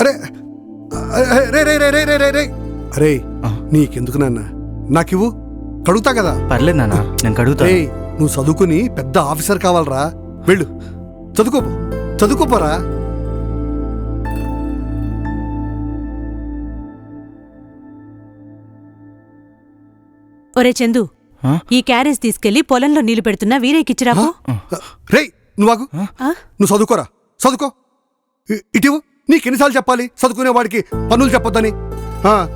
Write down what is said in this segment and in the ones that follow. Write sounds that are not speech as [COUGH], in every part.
అరే అరే, రే రే రే రే రే రే రే. అరే ఆ. నీకెందుకు నాన్న? నాకివ్వు. కడుగుతా కదా. పర్లేదు నాన్న నేను కడుగుతా. నువ్వు చదువుకుని పెద్ద ఆఫీసర్ కావాలరా. వెళ్ళు. చదువుకోపో చదువుకోపోరా ఒరే చందు ఆ? ఈ క్యారేజ్ తీసుకెళ్ళి పొలంలో నీళ్ళు పెడుతున్నా వీరేకిచ్చిరాపు రే నువ్వు ఆగు? నువ్వు చదువుకోరా. చదువుకో. ఇటివు నీకెన్నిసార్లు చెప్పాలి? చదువుకునే వాడికి పనులు చెప్పొద్దని. ఆ,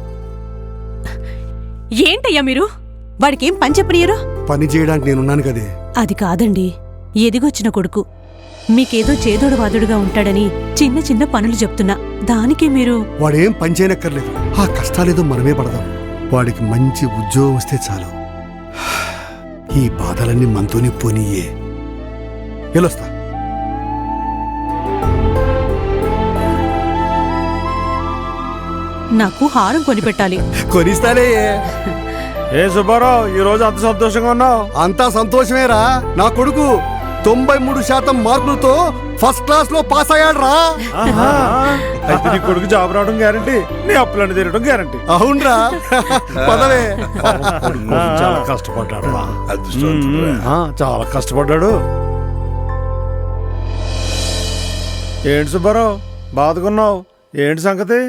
ఏంటయ్యా మీరు? వాడికేం పని చెప్పనియరు? పని చేయడానికి నేనున్నాను కదే. అది కాదండి. ఎదిగొచ్చిన కొడుకు. మీకేదో చేదోడు వాదుడుగా ఉంటాడని చిన్న చిన్న పనులు చెప్తున్నా. దానికి మీరు వాడేం పని చేయనక్కర్లేదు. ఆ కష్టాలేదో మనమే పడదాం. వాడికి మంచి ఉద్యోగం వస్తే చాలు. [SIGHS] ఈ బాధలన్నీ మనతోనే పోనీయే. వెళ్ళొస్తా నాకు హారం కొనిపెట్టాలి. కొనిస్తాలే ఏ సుబ్బారావు ఈ రోజు అంత సంతోషంగా ఉన్నావు? అంతా సంతోషమేరా. నా కొడుకు తొంభై మూడు శాతం మార్కులతో ఫస్ట్ క్లాస్లో పాస్ అయ్యాడు రా అయితే నీ కొడుకు జాబ్ రావడం గ్యారంటీ నీ అప్పులన్నీ తీరడం గ్యారంటీ అవునరా. పదవే. చాలా కష్టపడ్డాడు. చాలా కష్టపడ్డాడు. ఏంటి సుబ్బారావు బాధకున్నావు? ఏంటి సంగతి?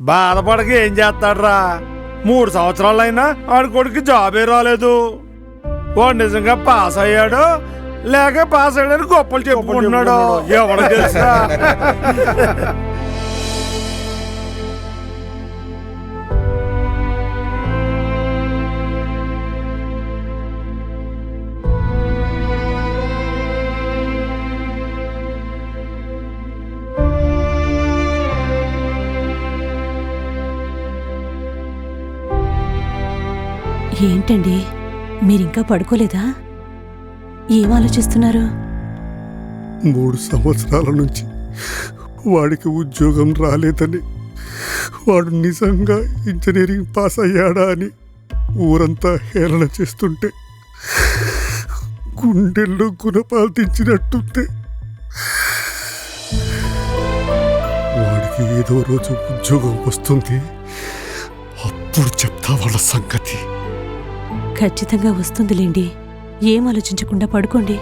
బాధపడక ఏం చేస్తాడురా? మూడు సంవత్సరాలైనా ఆడి కొడుకు జాబే రాలేదు. వాడు నిజంగా పాస్ అయ్యాడు లేక పాస్ అయ్యాడని గొప్పలు చెప్పుకుంటున్నాడు? ఎవడ తెలుసా ఏంటండి? మీరింకా పడుకోలేదా? ఏం ఆలోచిస్తున్నారు? మూడు సంవత్సరాల నుంచి వాడికి ఉద్యోగం రాలేదని వాడు నిజంగా ఇంజనీరింగ్ పాస్ అయ్యాడా అని ఊరంతా హేళన చేస్తుంటే గుండెల్లో గుణపాలు వాడికి ఏదో రోజు ఉద్యోగం వస్తుంది అప్పుడు చెప్తా వాళ్ళ సంగతి. ఖచ్చితంగా వస్తుందిలేండి. ఏం ఆలోచించకుండా పడుకోండి.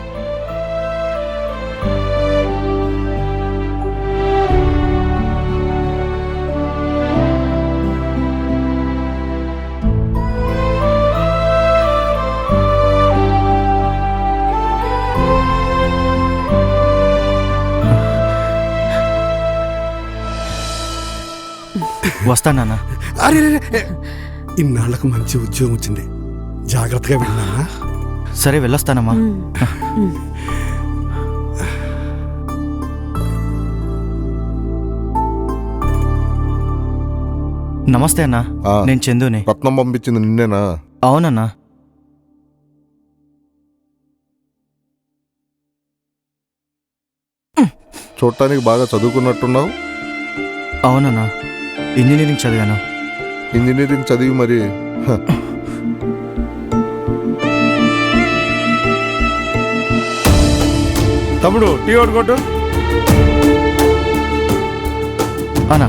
వస్తా నాన్న. అరే. ఇన్నాళ్ళకు మంచి ఉద్యోగం వచ్చింది. జాగ్రత్తగా వెళ్ళినా సరే వెళ్ళొస్తానమ్మా. నమస్తే అన్నా. ఆ. నేను చందుని. రత్నం పంపించింది నిన్నేనా? అవునన్నా. చూడటానికి బాగా చదువుకున్నట్టున్నావు? అవునన్నా. ఇంజనీరింగ్ చదివాను. ఇంజనీరింగ్ చదివి మరి హ, తమ్ముడు టీ ఒకటి కొట్టు. అన్నా.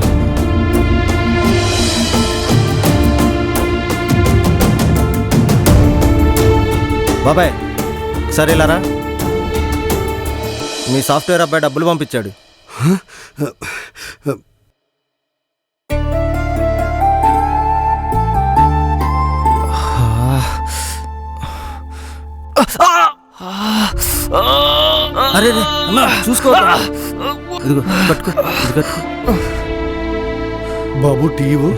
బాబాయ్ సరే ఇలారా మీ సాఫ్ట్వేర్ అబ్బాయి డబ్బులు పంపించాడు. అరే చూసుకో ఇదిగో ఇది కట్టుకో. బాబు టీవు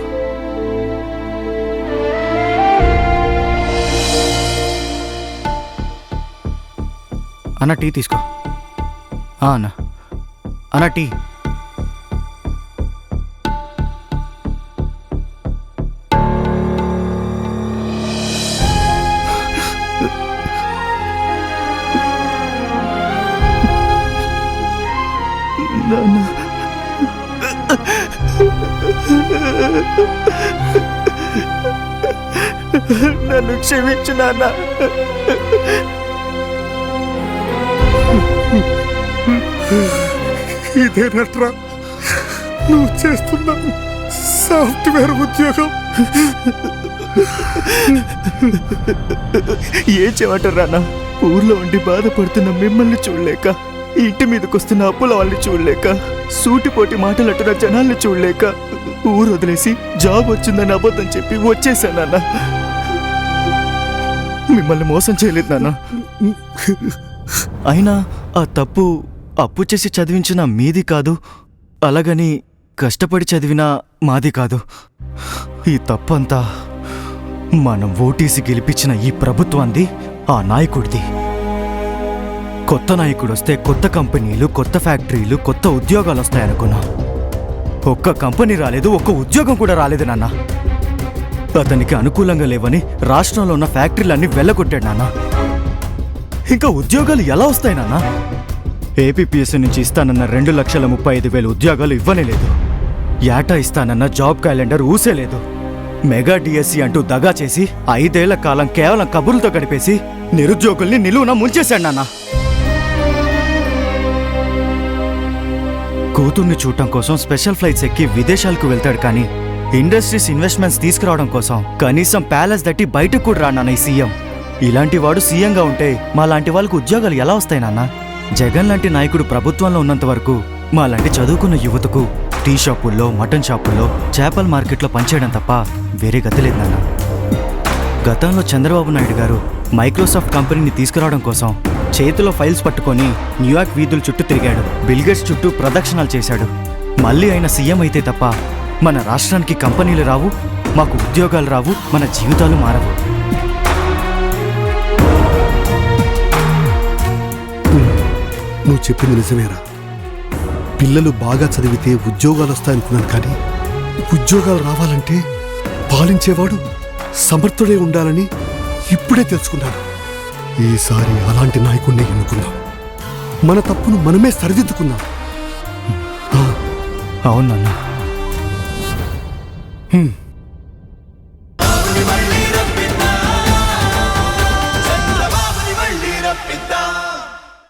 అన్న టీ తీసుకో. ఆ, అన్న. అన్న టీ. నన్ను క్షమించు నాన్న. ఇదేనట్రా నువ్వు చేస్తున్న సాఫ్ట్వేర్ ఉద్యోగం. ఏం అన్న ఊర్లో ఉండి బాధపడుతున్న మిమ్మల్ని చూడలేక ఇంటి మీదకి వస్తున్న అప్పుల వాళ్ళని చూడలేక సూటిపోటి మాటలంటున్న జనాల్ని చూడలేక ఊరు వదిలేసి జాబ్ వచ్చిందని అబద్ధం చెప్పి వచ్చేసానన్న మిమ్మల్ని మోసం చేయలేదు నాన్న. అయినా ఆ తప్పు అప్పు చేసి చదివించిన మీది కాదు అలాగని కష్టపడి చదివిన మాది కాదు. ఈ తప్పంతా మనం ఓటీసీ గెలిపించిన ఈ ప్రభుత్వాన్ని ఆ నాయకుడిది. కొత్త నాయకుడు వస్తే కొత్త కంపెనీలు కొత్త ఫ్యాక్టరీలు కొత్త ఉద్యోగాలు వస్తాయనుకున్నా ఒక్క కంపెనీ రాలేదు ఒక్క ఉద్యోగం కూడా రాలేదు నాన్న. అతనికి అనుకూలంగా లేవని రాష్ట్రంలో ఉన్న ఫ్యాక్టరీలన్నీ వెళ్ళగొట్టాడు నాన్న. ఇంకా ఉద్యోగాలు ఎలా వస్తాయి నాన్న? ఏపీపీఎస్సీ నుంచి ఇస్తానన్న రెండు లక్షల ముప్పై ఐదు వేల ఉద్యోగాలు ఇవ్వనే లేదు. ఏటా ఇస్తానన్న జాబ్ క్యాలెండర్ ఊసే లేదు. మెగా డిఎస్సి అంటూ దగా చేసి ఐదేళ్ళ కాలం కేవలం కబుర్లతో గడిపేసి నిరుద్యోగుల్ని నిలువున ముంచేశాడు నాన్న. కూతుర్ని చూడటం కోసం స్పెషల్ ఫ్లైట్స్ ఎక్కి విదేశాలకు వెళ్తాడు కానీ ఇండస్ట్రీస్ ఇన్వెస్ట్మెంట్స్ తీసుకురావడం కోసం కనీసం ప్యాలెస్ దట్టి బయటకు కూడా రాడు ఈ సీఎం. ఇలాంటి వాడు సీఎంగా ఉంటే మా లాంటి వాళ్ళకు ఉద్యోగాలు ఎలా వస్తాయి నాన్న? జగన్ లాంటి నాయకుడు ప్రభుత్వంలో ఉన్నంత వరకు మా లాంటి చదువుకున్న యువతకు టీ షాపుల్లో మటన్ షాపుల్లో చేపల మార్కెట్లో పనిచేయడం తప్ప వేరే గతి లేదు నాన్న. గతంలో చంద్రబాబు నాయుడు గారు మైక్రోసాఫ్ట్ కంపెనీని తీసుకురావడం కోసం చేతిలో ఫైల్స్ పట్టుకొని న్యూయార్క్ వీధుల చుట్టూ తిరిగాడు. బిల్గేట్స్ చుట్టూ ప్రదక్షిణాలు చేశాడు. మళ్ళీ ఆయన సీఎం అయితే తప్ప మన రాష్ట్రానికి కంపెనీలు రావు మాకు ఉద్యోగాలు రావు మన జీవితాలు మారవు. నువ్వు చెప్పింది నిజమేరా. పిల్లలు బాగా చదివితే ఉద్యోగాలు వస్తాయనుకున్నాను కానీ ఉద్యోగాలు రావాలంటే పాలించేవాడు సమర్థుడే ఉండాలని ఇప్పుడే తెలుసుకున్నాను. ఈసారి అలాంటి నాయకుడిని ఎన్నుకుందాం. మన తప్పును మనమే సరిదిద్దుకుందాం. అవునన్నా హ్మ్.